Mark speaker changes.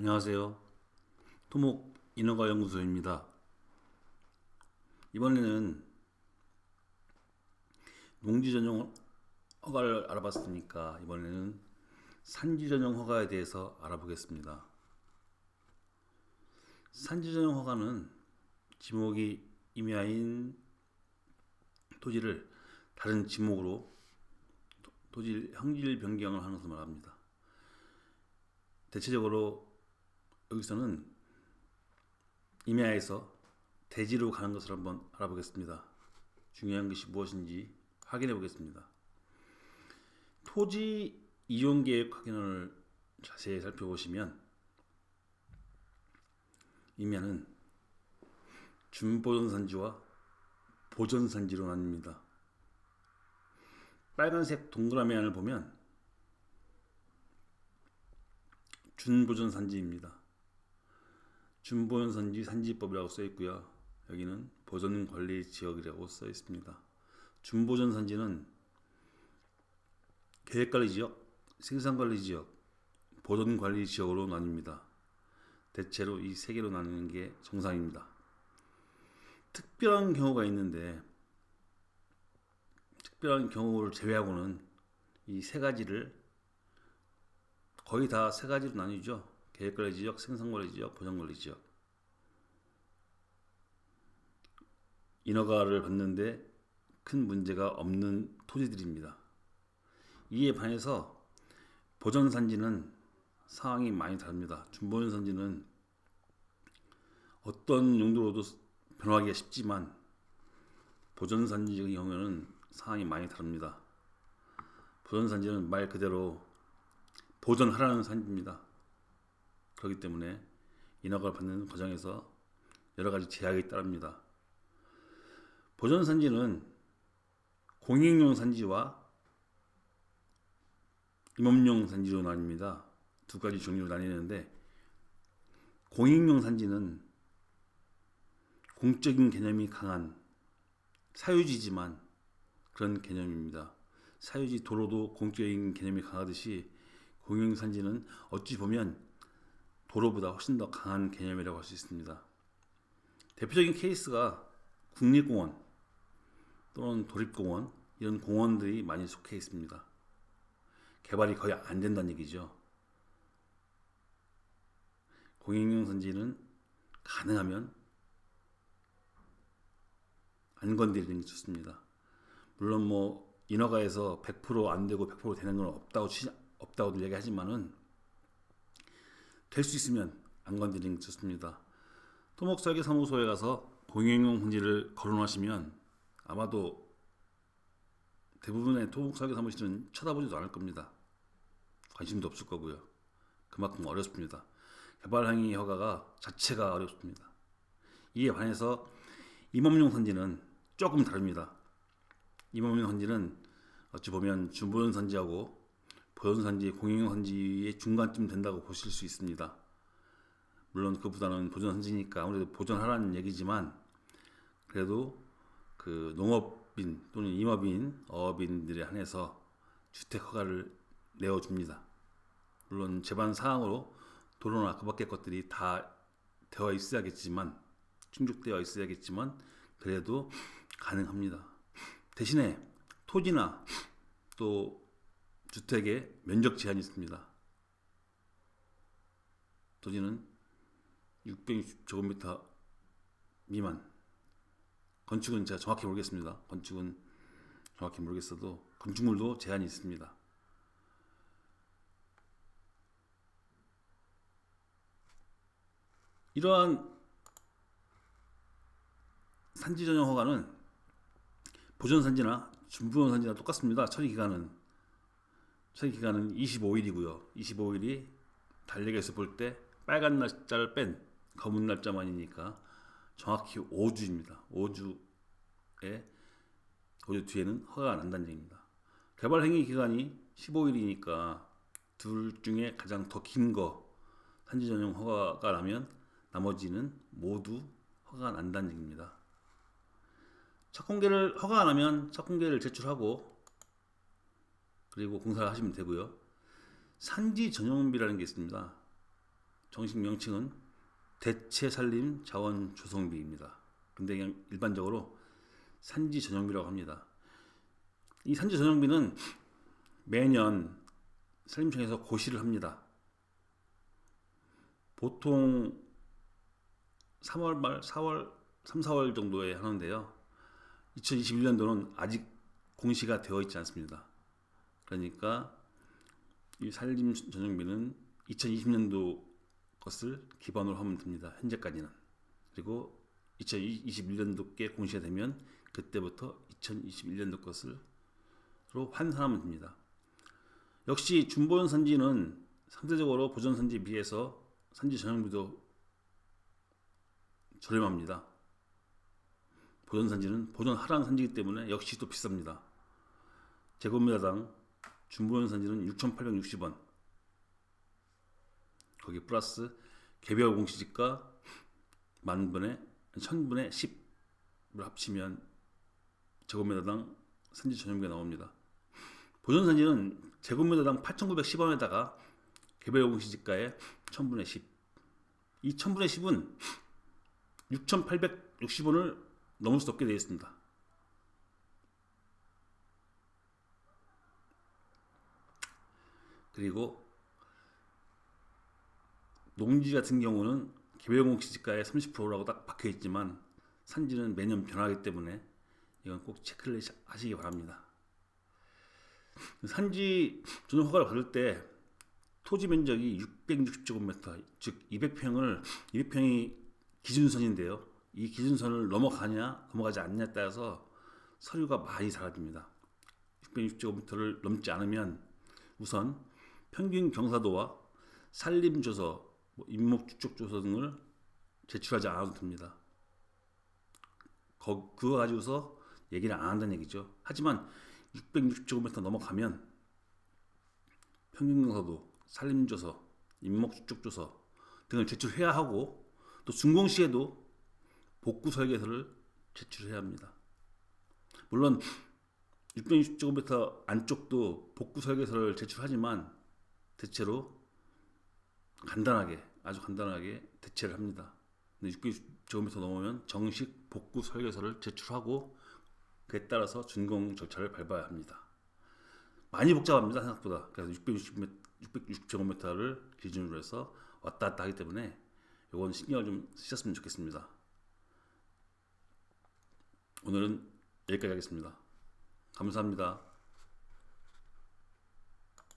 Speaker 1: 안녕하세요. 토목 인허가 연구소입니다. 이번에는 농지 전용 허가를 알아봤으니까 이번에는 산지 전용 허가에 대해서 알아보겠습니다. 산지 전용 허가는 지목이 임야인 토지를 다른 지목으로 토- 토지 형질 변경을 하는 것을 말합니다. 대체적으로 여기서는 임야에서 대지로 가는 것을 한번 알아보겠습니다. 중요한 것이 무엇인지 확인해 보겠습니다. 토지 이용 계획 확인을 자세히 살펴보시면 임야는 준보존산지와 보존산지로 나뉩니다. 빨간색 동그라미 안을 보면 준보존산지입니다. 준보존산지 산지법이라고 써 있고요. 여기는 보존 관리 지역이라고 써 있습니다. 준보존산지는 계획관리 지역, 생산관리 지역, 보존관리 지역으로 나뉩니다. 대체로 이 세 개로 나누는 게 정상입니다. 특별한 경우가 있는데 특별한 경우를 제외하고는 이 세 가지를 거의 다 세 가지로 나뉘죠. 계획관리 지역, 생산관리 지역, 보존관리 지역. 인허가를 받는데 큰 문제가 없는 토지들입니다. 이에 반해서 보존산지는 상황이 많이 다릅니다. 준보존산지는 어떤 용도로도 변화하기가 쉽지만 보존산지의 경우에는 상황이 많이 다릅니다. 보존산지는 말 그대로 보존하라는 산지입니다. 그렇기 때문에 인허가를 받는 과정에서 여러 가지 제약이 따릅니다. 보존 산지는 공익용 산지와 임업용 산지로 나뉩니다. 두 가지 종류로 나뉘는데 공익용 산지는 공적인 개념이 강한 사유지지만 그런 개념입니다. 사유지 도로도 공적인 개념이 강하듯이 공익용 산지는 어찌 보면 도로보다 훨씬 더 강한 개념이라고 할 수 있습니다. 대표적인 케이스가 국립공원 또는 도립공원 이런 공원들이 많이 속해 있습니다. 개발이 거의 안 된다는 얘기죠. 공익용 산지는 가능하면 안 건드리는 게 좋습니다. 물론 뭐 인허가에서 100%안 되고 100% 되는 건 없다고 치, 없다고들 얘기하지만은 될 수 있으면 안 건드리는 게 좋습니다. 토목설계 사무소에 가서 공익용 산지를 거론하시면 아마도 대부분의 토목설계 사무실은 쳐다보지도 않을 겁니다. 관심도 없을 거고요. 그만큼 어렵습니다. 개발행위 허가가 자체가 어렵습니다. 이에 반해서 임업용 선지는 조금 다릅니다. 임업용 선지는 어찌 보면 준보존 선지하고 보존 선지, 공익용 선지의 중간쯤 된다고 보실 수 있습니다. 물론 그보다는 보존 선지니까 아무래도 보존하라는 얘기지만 그래도 그 농업인 또는 임업인, 어업인들에 한해서 주택 허가를 내어 줍니다. 물론 제반 사항으로 도로나 그 밖의 것들이 다 되어 있어야겠지만 충족되어 있어야겠지만 그래도 가능합니다. 대신에 토지나 또 주택에 면적 제한이 있습니다. 토지는 660제곱미터 미만 건축은 제가 정확히 모르겠습니다. 건축은 정확히 모르겠어도 건축물도 제한이 있습니다. 이러한 산지 전용 허가는 보존 산지나 준보존 산지나 똑같습니다. 처리 기간은 처리 기간은 25일이고요. 25일이 달력에서 볼 때 빨간 날짜를 뺀 검은 날짜만이니까 정확히 5주입니다. 5주에 5주 뒤에는 허가가 난다는 얘기입니다. 개발 행위 기간이 15일이니까 둘 중에 가장 더 긴 거 산지 전용 허가가 나면 나머지는 모두 허가가 난다는 얘기입니다. 첫 공개를 허가 안 하면 첫 공개를 제출하고 그리고 공사를 하시면 되고요. 산지 전용비라는 게 있습니다. 정식 명칭은 대체 산림 자원 조성비입니다. 근데 그냥 일반적으로 산지 전용비라고 합니다. 이 산지 전용비는 매년 산림청에서 고시를 합니다. 보통 3월 말 4월 3, 4월 정도에 하는데요. 2021년도는 아직 공시가 되어 있지 않습니다. 그러니까 이 산림 전용비는 2020년도 것을 기반으로 하면 됩니다. 현재까지는. 그리고 2021년도께 공시가 되면 그때부터 2021년도 것으로 환산하면 됩니다. 역시 준보현 산지는 상대적으로 보전 산지에 비해서 산지 전용비도 저렴합니다. 보전 산지는 보전 하라는 산지이기 때문에 역시 또 비쌉니다. 제곱미터당 준보현 산지는 6,860원. 거기 플러스 개별 공시지가 만 분의 천 분의 10을 합치면 제곱미터당 산지 전용비가 나옵니다. 보존 산지는 제곱미터당 8,910원에다가 개별 공시지가의 1000분의 10. 이 1000분의 10은 6,860원을 넘을 수 없게 되어 있습니다. 그리고 농지 같은 경우는 개별공시지가의 30%라고 딱 박혀 있지만 산지는 매년 변하기 때문에 이건 꼭 체크를 하시기 바랍니다. 산지 전용 허가를 받을 때 토지 면적이 660제곱미터, 즉 200평을 200평이 기준선인데요. 이 기준선을 넘어가냐 넘어가지 않냐에 따라서 서류가 많이 달라집니다. 660제곱미터를 넘지 않으면 우선 평균 경사도와 산림조서, 뭐 임목주촉조서 등을 제출하지 않아도 됩니다. 거, 그거 가지고서 얘기를 안 한다는 얘기죠. 하지만 660제곱미터 넘어가면 평균 경사도, 산림조서, 임목주촉조서 등을 제출해야 하고 또 준공 시에도 복구 설계서를 제출해야 합니다. 물론 660제곱미터 안쪽도 복구 설계서를 제출하지만 대체로 간단하게 아주 간단하게 대체를 합니다. 660제곱미터 넘으면 정식 복구 설계서를 제출하고 그에 따라서 준공 절차를 밟아야 합니다. 많이 복잡합니다 생각보다. 그래서 660, 660 제곱미터를 기준으로 해서 왔다 갔다 하기 때문에 이건 신경을 좀 쓰셨으면 좋겠습니다. 오늘은 여기까지 하겠습니다. 감사합니다.